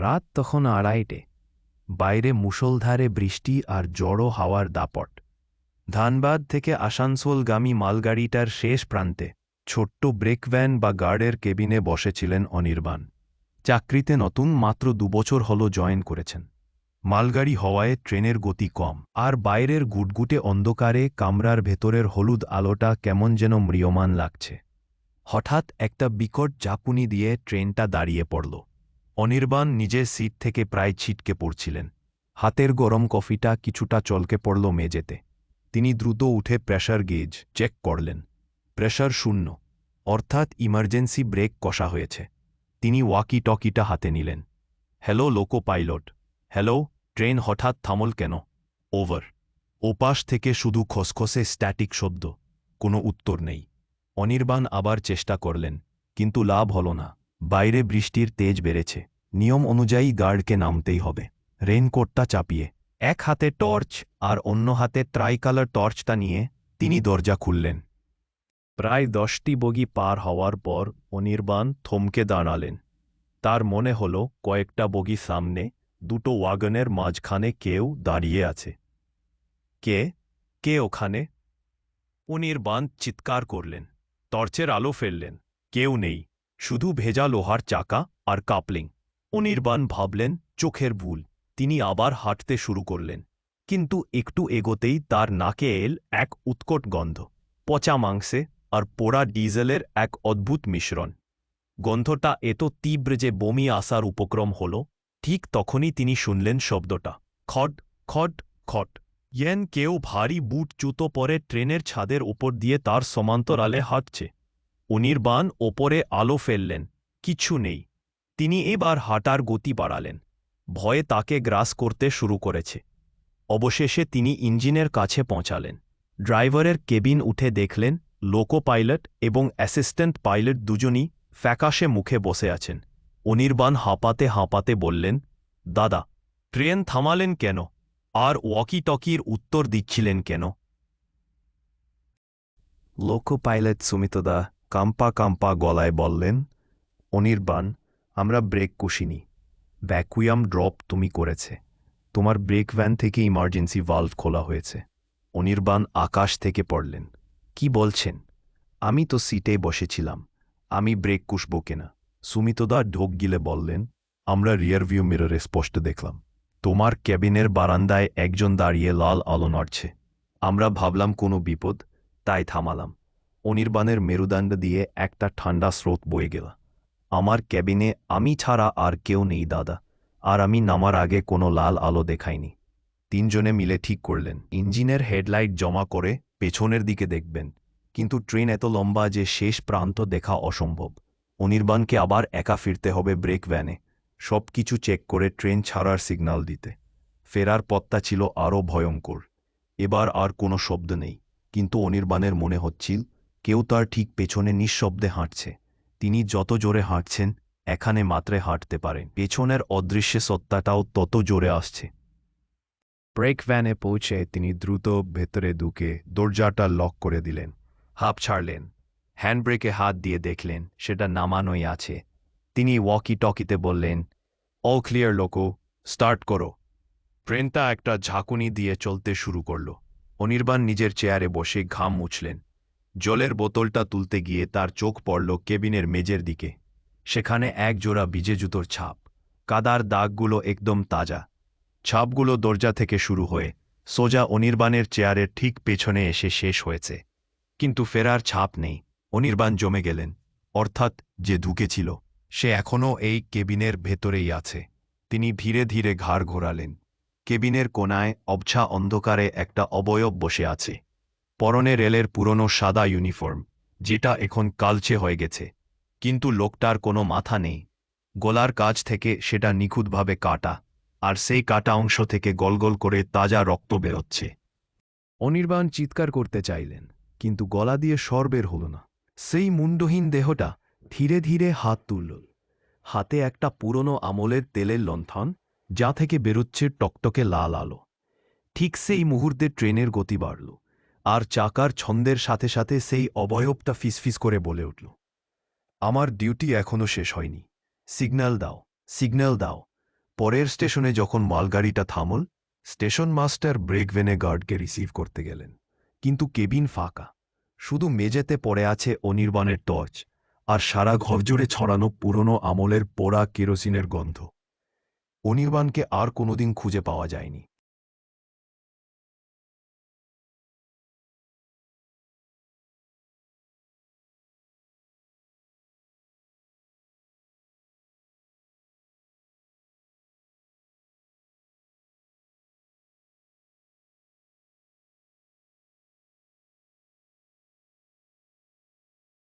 রাত তখন আড়াইটে। বাইরে মুষলধারে বৃষ্টি আর জড়ো হাওয়ার দাপট। ধানবাদ থেকে আসানসোলগামী মালগাড়িটার শেষ প্রান্তে ছোট্ট ব্রেক ভ্যান বা গার্ডের কেবিনে বসেছিলেন অনির্বাণ। চাকরিতে নতুন মাত্র দুবছর হল জয়েন করেছেন। মালগাড়ি হওয়ায় ট্রেনের গতি কম আর বাইরের গুটগুটে অন্ধকারে কামরার ভেতরের হলুদ আলোটা কেমন যেন ম্রিয়মান লাগছে। হঠাৎ একটা বিকট জাকুনি দিয়ে ট্রেনটা দাঁড়িয়ে পড়ল। অনির্বাণ নিজের সিট থেকে প্রায় ছিটকে পড়ছিলেন। হাতের গরম কফিটা কিছুটা চলকে পড়ল মেজেতে তিনি দ্রুত উঠে প্রেশার গেজ চেক করলেন। প্রেশার শূন্য। অর্থাৎ ইমার্জেন্সি ব্রেক কষা হয়েছে। তিনি ওয়াকি টকিটা হাতে নিলেন। Hello, loco pilot. Hello, train হঠাৎ থামল কেন? ওভার। ওপাশ থেকে শুধু খসখসে স্ট্যাটিক শব্দ। কোনো উত্তর নেই। অনির্বাণ আবার চেষ্টা করলেন, কিন্তু লাভ হল না। বাইরে বৃষ্টির তেজ বেড়েছে। নিয়ম অনুযায়ী গার্ডকে নামতেই হবে। রেনকোটটা চাপিয়ে, এক হাতে টর্চ আর অন্য হাতে ট্রাইকালার টর্চটা নিয়ে তিনি দরজা খুললেন। প্রায় দশটি বগি পার হওয়ার পর অনির্বাণ থমকে দাঁড়ালেন। তার মনে হল কয়েকটা বগি সামনে দুটো ওয়াগনের মাঝখানে কেউ দাঁড়িয়ে আছে। কে? কে ওখানে? অনির্বাণ চিৎকার করলেন। টর্চের আলো ফেললেন। কেউ নেই। শুধু ভেজা লোহার চাকা আর কাপলিং। অনির্বাণ ভাবলেন, চোখের ভুল। তিনি আবার হাঁটতে শুরু করলেন। কিন্তু একটু এগোতেই তার নাকে এল এক উৎকট গন্ধ। পচা মাংসে আর পোড়া ডিজেলের এক অদ্ভুত মিশ্রণ। গন্ধটা এত তীব্র যে বমি আসার উপক্রম হল। ঠিক তখনই তিনি শুনলেন শব্দটা। খড খড খট। ইয়েন কেউ ভারী বুট জুতো পরে ট্রেনের ছাদের ওপর দিয়ে তার সমান্তরালে হাঁটছে। অনির্বাণ ওপরে আলো ফেললেন, কিছু নেই। তিনি এবার হাঁটার গতি বাড়ালেন। ভয়ে তাকে গ্রাস করতে শুরু করেছে। অবশেষে তিনি ইঞ্জিনের কাছে পৌঁছালেন। ড্রাইভারের কেবিন উঠে দেখলেন, লোকো পাইলট এবং অ্যাসিস্ট্যান্ট পাইলট দুজনই ফ্যাকাশে মুখে বসে আছেন। অনির্বাণ হাঁপাতে হাঁপাতে বললেন, দাদা, ট্রেন থামালেন কেন? আর ওয়াকি টকির উত্তর দিচ্ছিলেন কেন? লোকো পাইলট, সুমিতদা কাম্পা কাম্পা গলায় বললেন, অনির্বাণ, আমরা ব্রেক কুশিনি। ভ্যাকুয়াম ড্রপ তুমি করেছে। তোমার ব্রেক ভ্যান থেকে ইমার্জেন্সি ভাল্ভ খোলা হয়েছে। অনির্বাণ আকাশ থেকে পড়লেন, কি বলছেন? আমি তো সিটে বসেছিলাম। আমি ব্রেক কুশব কেনা? সুমিতদা ঢোক গিলে বললেন, আমরা রিয়ারভিউ মিররে স্পষ্ট দেখলাম। তোমার ক্যাবিনের বারান্দায় একজন দাঁড়িয়ে লাল আলো নড়ছে। আমরা ভাবলাম কোনো বিপদ, তাই থামালাম। অনির্বাণের মেরুদণ্ড দিয়ে একটা ঠান্ডা স্রোত বয়ে গেল। আমার ক্যাবিনে আমি ছাড়া আর কেউ নেই, দাদা। আর আমি নামার আগে কোনো লাল আলো দেখাইনি। তিনজনে মিলে ঠিক করলেন। ইঞ্জিনের হেডলাইট জমা করে পেছনের দিকে দেখবেন। কিন্তু ট্রেন এত লম্বা যে শেষ প্রান্ত দেখা অসম্ভব। অনির্বাণকে আবার একা ফিরতে হবে ব্রেক ভ্যানে। সব কিছু চেক করে ট্রেন ছাড়ার সিগন্যাল দিতে। ফেরার পথটা ছিল আরও ভয়ঙ্কর। এবার আর কোনো শব্দ নেই। কিন্তু অনির্বাণের মনে হচ্ছিল কেউ তার ঠিক পেছনে নিঃশব্দে হাঁটছে। তিনি যত জোরে হাঁটছেন, এখানে মাত্রে হাঁটতে পারেন। পেছনের অদৃশ্য সত্তাটাও তত জোরে আসছে। ব্রেক ভ্যানে পৌঁছে তিনি দ্রুত ভেতরে ঢুকে দরজাটা লক করে দিলেন। হাফ ছাড়লেন। হ্যান্ডব্রেকে হাত দিয়ে দেখলেন, সেটা নামানোই আছে। তিনি ওয়াকি টকিতে বললেন, অল ক্লিয়ার, লোকো, স্টার্ট করো। ট্রেনটা একটা ঝাঁকুনি দিয়ে চলতে শুরু করল। অনির্বাণ নিজের চেয়ারে বসে ঘাম মুছলেন। জলের বোতলটা তুলতে গিয়ে তার চোখ পড়ল কেবিনের মেজের দিকে। সেখানে এক জোড়া বিজে জুতোর ছাপ। কাদার দাগগুলো একদম তাজা। ছাপগুলো দরজা থেকে শুরু হয়ে সোজা অনির্বাণের চেয়ারের ঠিক পেছনে এসে শেষ হয়েছে। কিন্তু ফেরার ছাপ নেই। অনির্বাণ জমে গেলেন। অর্থাৎ যে ঢুকেছিল সে এখনও এই কেবিনের ভেতরেই আছে। তিনি ধীরে ধীরে ঘাড় ঘোরালেন। কেবিনের কোনায় অবছা অন্ধকারে একটা অবয়ব বসে আছে। পরনে রেলের পুরনো সাদা ইউনিফর্ম, যেটা এখন কালচে হয়ে গেছে। কিন্তু লোকটার কোনো মাথা নেই। গলার কাছ থেকে সেটা নিখুঁতভাবে কাটা, আর সেই কাটা অংশ থেকে গলগল করে তাজা রক্ত বেরোচ্ছে। অনির্বাণ চিৎকার করতে চাইলেন, কিন্তু গলা দিয়ে স্বর বের হল না। সেই মুন্ডহীন দেহটা ধীরে ধীরে হাত তুলল। হাতে একটা পুরনো আমলের তেলের লণ্ঠন, যা থেকে বেরোচ্ছে টকটকে লাল আলো। ঠিক সেই মুহূর্তে ট্রেনের গতি বাড়ল। আর চাকার ছন্দের সাথে সাথে সেই অবয়বটা ফিসফিস করে বলে উঠল। আমার ডিউটি এখনও শেষ হয়নি। সিগন্যাল দাও সিগন্যাল দাও। পরের স্টেশনে যখন মালগাড়িটা থামল, স্টেশন মাস্টার ব্রেকভেনে গার্ডকে রিসিভ করতে গেলেন। কিন্তু কেবিন ফাঁকা। শুধু মেঝেতে পড়ে আছে অনির্বাণের টর্চ আর সারা ঘর জুড়ে ছড়ানো পুরনো আমলের পোড়া কেরোসিনের গন্ধ। অনির্বাণকে আর কোনোদিন খুঁজে পাওয়া যায়নি।